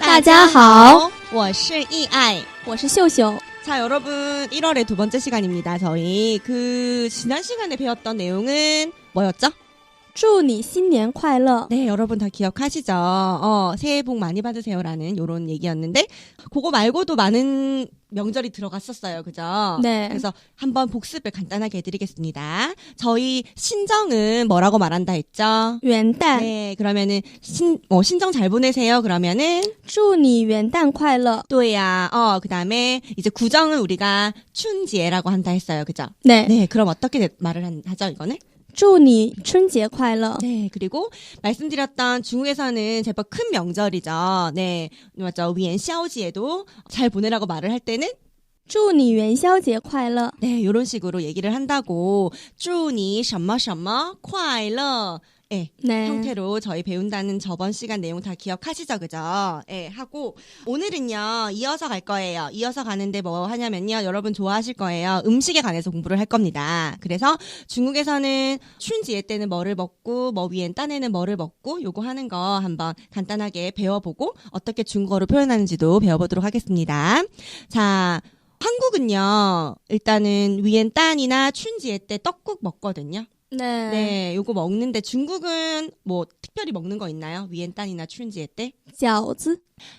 다자하오. 我是易爱.我是秀秀。 자, 여러분, 1월의 두 번째 시간입니다. 저희 그 지난 시간에 배웠던 내용은 뭐였죠? 祝你新年快乐。 네, 여러분 다 기억하시죠? 어, 새해 복 많이 받으세요라는 요런 얘기였는데 그거 말고도 많은 명절이 들어갔었어요. 그죠? 네. 그래서 한번 복습을 간단하게 해드리겠습니다. 저희 신정은 뭐라고 말한다 했죠? 元旦， 네, 그러면은 신, 어, 신정 잘 보내세요. 그러면은 祝你元旦快乐。 또야, 어, 그 다음에 이제 구정은 우리가 춘지에라고 한다 했어요. 그죠? 네， 네, 그럼 어떻게 대- 말을 한- 하죠, 이거는? 祝你春节快乐。 네, 그리고 말씀드렸던 중국에서는 제법 큰 명절이죠. 네, 맞죠. 위엔 샤오지에도 잘 보내라고 말을 할 때는 祝你元宵节快乐。 네, 이런 식으로 얘기를 한다고. 祝你什么什么快乐. 예, 네. 형태로 저희 배운다는 저번 시간 내용 다 기억하시죠, 그죠? 예, 하고 오늘은요 이어서 갈 거예요. 이어서 가는데 뭐 하냐면요, 여러분 좋아하실 거예요. 음식에 관해서 공부를 할 겁니다. 그래서 중국에서는 춘지에 때는 뭐를 먹고, 뭐 위엔 딴에는 뭐를 먹고, 요거 하는 거 한번 간단하게 배워보고 어떻게 중국어로 표현하는지도 배워보도록 하겠습니다. 자. 한국은요, 일단은 위엔 딴이나 춘지에 때 떡국 먹거든요. 네. 네, 요거 먹는데 중국은 뭐 특별히 먹는 거 있나요? 위엔딴이나 춘지에 때? 饺子，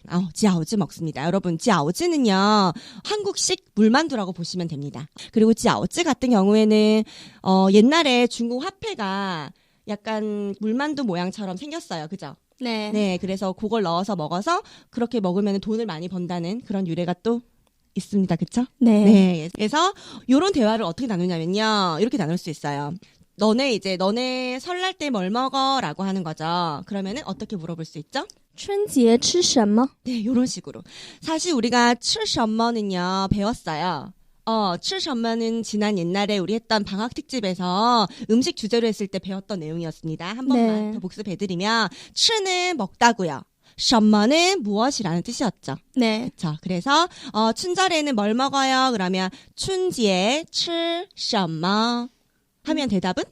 아, 지아오즈 먹습니다. 여러분, 지아오즈는요, 한국식 물만두라고 보시면 됩니다. 그리고 지아오즈 같은 경우에는, 어, 옛날에 중국 화폐가 약간 물만두 모양처럼 생겼어요. 그죠? 네. 네, 그래서 그걸 넣어서 먹어서 그렇게 먹으면 돈을 많이 번다는 그런 유래가 또 있습니다. 그쵸? 네. 네. 그래서 요런 대화를 어떻게 나누냐면요. 이렇게 나눌 수 있어요. 너네 이제 너네 설날 때 뭘 먹어라고 하는 거죠. 그러면은 어떻게 물어볼 수 있죠? 春节吃什么？ 네, 요런 식으로. 사실 우리가 吃什么는요 배웠어요. 어, 吃什么는 지난 옛날에 우리 했던 방학 특집에서 음식 주제로 했을 때 배웠던 내용이었습니다. 한 번만 네. 더 복습해드리면 吃는 먹다고요. 什么는 무엇이라는 뜻이었죠. 네. 그렇죠. 그래서 어, 춘절에는 뭘 먹어요? 그러면 춘지에 吃什么 하면 대답은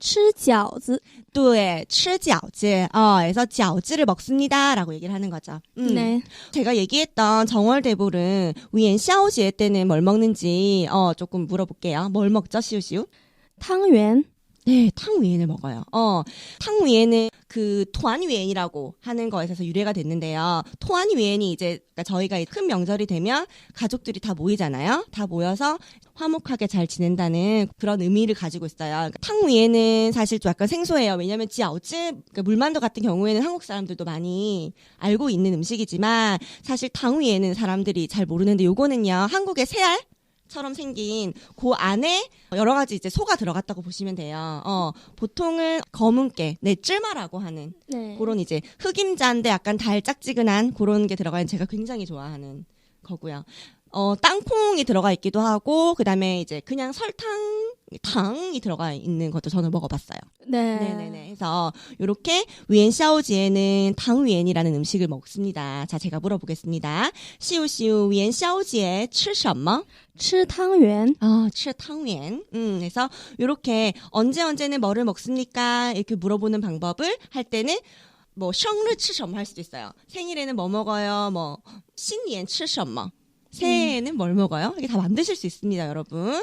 吃饺子。 네, 吃饺子. 어, 그래서 饺子를 먹습니다라고 얘기를 하는 거죠. 음. 네. 제가 얘기했던 정월대불은 위엔 샤오지에 때는 뭘 먹는지 어, 조금 물어볼게요. 뭘 먹죠, 시우시우? 汤圆， 네, 탕위엔을 먹어요. 어, 탕위엔은 그 토안위엔이라고 하는 거에서 유래가 됐는데요. 토안위엔이 이제 그러니까 저희가 큰 명절이 되면 가족들이 다 모이잖아요. 다 모여서 화목하게 잘 지낸다는 그런 의미를 가지고 있어요. 그러니까 탕위엔은 사실 좀 약간 생소해요. 왜냐하면 지아오즈 그러니까 물만두 같은 경우에는 한국 사람들도 많이 알고 있는 음식이지만 사실 탕위엔은 사람들이 잘 모르는데 요거는요 한국의 새알 처럼 생긴 그 안에 여러 가지 이제 소가 들어갔다고 보시면 돼요. 어, 보통은 검은깨, 네, 쯔마라고 하는 네. 그런 이제 흑임자인데 약간 달짝지근한 그런 게 들어가는 제가 굉장히 좋아하는 거고요. 어, 땅콩이 들어가 있기도 하고 그다음에 이제 그냥 설탕 당이 들어가 있는 것도 저는 먹어봤어요. 네. 네네네. 해서 요렇게 위엔 샤오지에는 당위엔이라는 음식을 먹습니다. 자, 제가 물어보겠습니다. 시우시우 위엔 샤오지에 吃什么?吃汤圆， 아, 吃汤圆. 음, 그래서 요렇게 언제 언제는 뭐를 먹습니까? 이렇게 물어보는 방법을 할 때는 뭐 생일 吃什么할 수도 있어요. 생일에는 뭐 먹어요? 뭐 신년 吃什么? 새해에는 뭘 먹어요? 이게 다 만드실 수 있습니다, 여러분.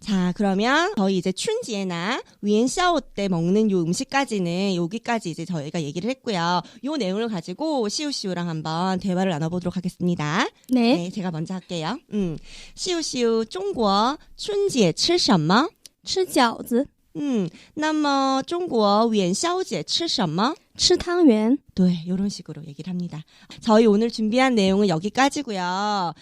자, 그러면 저희 이제 춘지에나 위엔샤오 때 먹는 요 음식까지는 여기까지 이제 저희가 얘기를 했고요. 요 내용을 가지고 시우시우랑 한번 대화를 나눠보도록 하겠습니다. 네. 네, 제가 먼저 할게요. 음, 시우시우, 中国春节吃什么?吃饺子， 嗯，那么中国元宵节吃什么?吃汤圆。 네, 이런 식으로 얘기를 합니다. 저희 오늘 준비한 내용은 여기까지고요.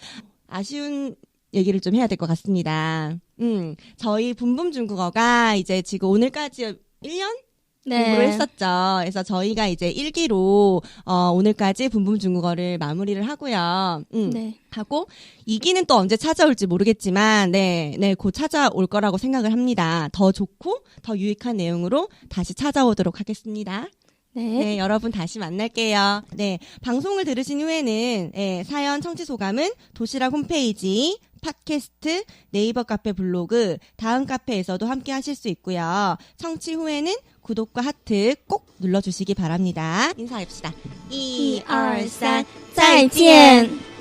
아쉬운 얘기를 좀 해야 될 것 같습니다. 음, 저희 분분 중국어가 이제 지금 오늘까지 1년 공부를 했었죠. 그래서 저희가 이제 일기로 어, 오늘까지 분분 중국어를 마무리를 하고요. 음, 네. 하고 이기는 또 언제 찾아올지 모르겠지만 네, 네, 곧 찾아올 거라고 생각을 합니다. 더 좋고 더 유익한 내용으로 다시 찾아오도록 하겠습니다. 네. 네, 여러분 다시 만날게요. 네, 방송을 들으신 후에는 예, 사연 청취 소감은 도시락 홈페이지, 팟캐스트, 네이버 카페 블로그, 다음 카페에서도 함께 하실 수 있고요. 청취 후에는 구독과 하트 꼭 눌러주시기 바랍니다. 인사합시다. 1, 2, 3, 再见。